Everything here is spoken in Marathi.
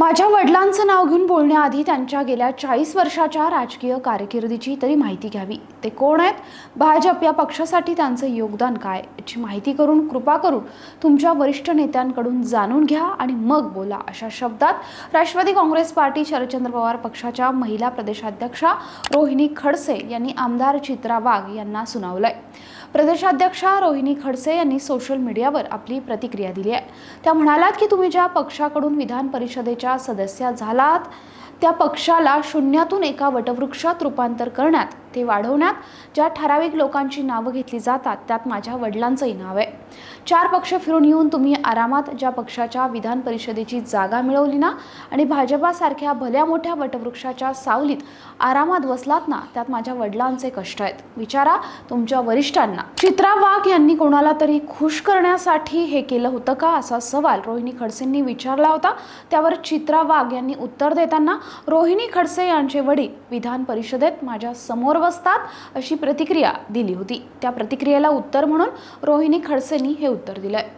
माझ्या वडिलांचं नाव घेऊन बोलण्याआधी त्यांच्या गेल्या चाळीस वर्षाच्या राजकीय कारकिर्दीची तरी माहिती घ्यावी. ते कोण आहेत? भाजप या पक्षासाठी त्यांचं योगदान काय? याची माहिती करून कृपा करून तुमच्या वरिष्ठ नेत्यांकडून जाणून घ्या आणि मग बोला अशा शब्दात राष्ट्रवादी काँग्रेस पार्टी शरदचंद्र पवार पक्षाच्या महिला प्रदेशाध्यक्षा रोहिणी खडसे यांनी आमदार चित्रा वाघ यांना सुनावलंय. प्रदेशाध्यक्षा रोहिणी खडसे यांनी सोशल मीडियावर आपली प्रतिक्रिया दिली आहे. त्या म्हणालात की तुम्ही ज्या पक्षाकडून विधान परिषदेच्या सदस्या झालात. त्या पक्षाला शून्यातून एका वटवृक्षात रूपांतर करण्यात ते वाढवण्यात ज्या ठराविक लोकांची नावं घेतली जातात त्यात माझ्या वडिलांचंही नाव आहे. चार पक्ष फिरून येऊन तुम्ही आरामात ज्या पक्षाच्या विधान परिषदेची जागा मिळवली ना आणि भाजपासारख्या भल्या मोठ्या वटवृक्षाच्या सावलीत आरामात बसलात ना त्यात माझ्या वडिलांचे कष्ट आहेत. विचारा तुमच्या वरिष्ठांना. चित्रा वाघ यांनी कोणाला तरी खुश करण्यासाठी हे केलं होतं का असा सवाल रोहिणी खडसेंनी विचारला होता. त्यावर चित्रा वाघ यांनी उत्तर देताना रोहिणी खडसे यांचे वडील विधान परिषदेत माझ्यासमोर बसतात अशी प्रतिक्रिया दिली होती. त्या प्रतिक्रियेला उत्तर म्हणून रोहिणी खडसेंनी हे उत्तर दिलंय.